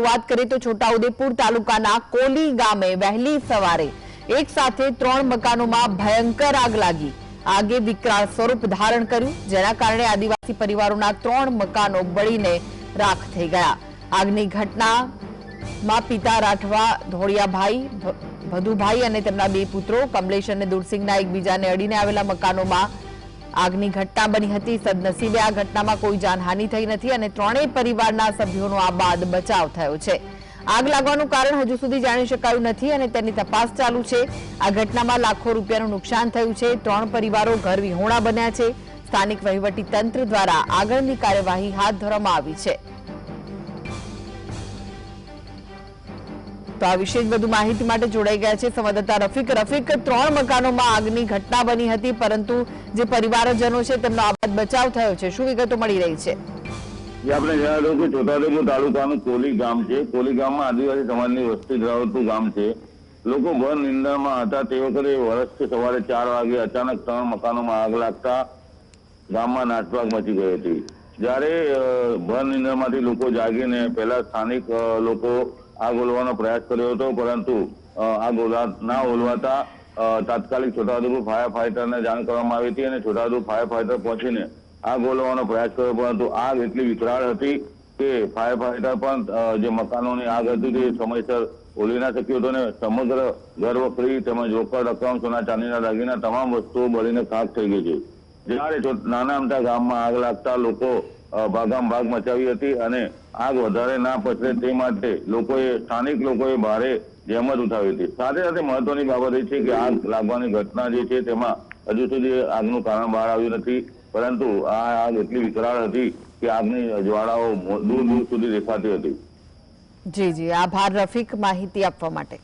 વાત કરીએ તો છોટાઉદેપુર તાલુકાના કોલી ગામે વહેલી સવારે એક સાથે ત્રણ મકાનોમાં ભયંકર આગ લાગી. આગે વિકરાળ સ્વરૂપ ધારણ કર્યું, જેના કારણે આદિવાસી પરિવારોના ત્રણ મકાનો બળીને રાખ થઈ ગયા. આગની ઘટનામાં પિતા રાઠવા, ધોળિયાભાઈ, ભ- ભદુભાઈ અને તેમના બે પુત્રો કમલેશ અને દુરસિંહના એકબીજાને અડીને આવેલા મકાનોમાં આગની ઘટના બની હતી સદનસીબે આ ઘટનામાં કોઈ જાનહાનિ થઈ નથી અને ત્રણેય પરિવારના સભ્યોનો આ બાદ બચાવ થયો છે. આગ લાગવાનું કારણ હજુ સુધી જાણી શકાયું નથી અને તેની તપાસ ચાલુ છે. આ ઘટનામાં લાખો રૂપિયાનું નુકસાન થયું છે. ત્રણ પરિવારો ઘર વિહોણા બન્યા છે. સ્થાનિક વહીવટી તંત્ર દ્વારા આગળની કાર્યવાહી હાથ ધરવામાં આવી છે. તો આ વિશે વધુ માહિતી માટે જોડાઈ ગયા છે સંવાદદાતા રફીક. રફીક, ત્રણ મકાનોમાં આગની ઘટના બની હતી, પરંતુ જે પરિવારજનો છે તેમનો આબાદ બચાવ થયો છે. શું વિગતો મળી રહી છે? આપણે જણાવ્યું કે છોટાઉદેપુર તાલુકાનું કોલી ગામ છે. કોલી ગામમાં આદિવાસી સમાજની વસ્તી ધરાવતું ગામ છે. લોકો ઘર નિંદામાં હતા. તે વખતે વર્ષથી સવારે ચાર વાગે અચાનક ત્રણ મકાનોમાં આગ લાગતા ગામમાં નાસભાગ મચી ગઈ હતી. જ્યારે ભર નિંદ્રામાંથી લોકો જાગીને પહેલા સ્થાનિક લોકો આગ બોલવાનો પ્રયાસ કર્યો હતો પરંતુ આ આગ ના ઓલવાતા અ, તાત્કાલિક છોટાઉદેપુર ફાયર ફાઈટરને જાણ કરવામાં આવી હતી અને છોટાઉદેપુર ફાયર ફાઈટર પહોંચીને આગ બોલવાનો પ્રયાસ કર્યો પરંતુ આગ એટલી વિકરાળ હતી કે ફાયર ફાઈટર પણ જે મકાનોની આગ હતી તે સમયસર ઓલી ના શક્યો હતો ને સમગ્ર ઘર વખરી તેમજ રોકડ રકમ સોના ચાંદીના દાગીના તમામ વસ્તુઓ બળીને ખાક થઈ ગઈ છે. જ્યારે નાના અમથા ગામમાં આગ લાગતા લોકો ભાગામ ભાગ મચાવી હતી અને આગ વધારે ના પસરે તે માટે લોકોએ, સ્થાનિક લોકોએ ભારે જહેમત ઉઠાવી હતી. સાથે સાથે મહત્વની બાબત એ છે કે આગ લાગવાની ઘટના જે છે તેમાં હજુ સુધી આગનું કારણ બહાર આવ્યું નથી. પરંતુ આ આગ એટલી વિકરાળ હતી કે આગની જ્વાળાઓ દૂર દૂર સુધી દેખાતી હતી. જી જી. આભાર, રફીક માહિતી આપવા માટે.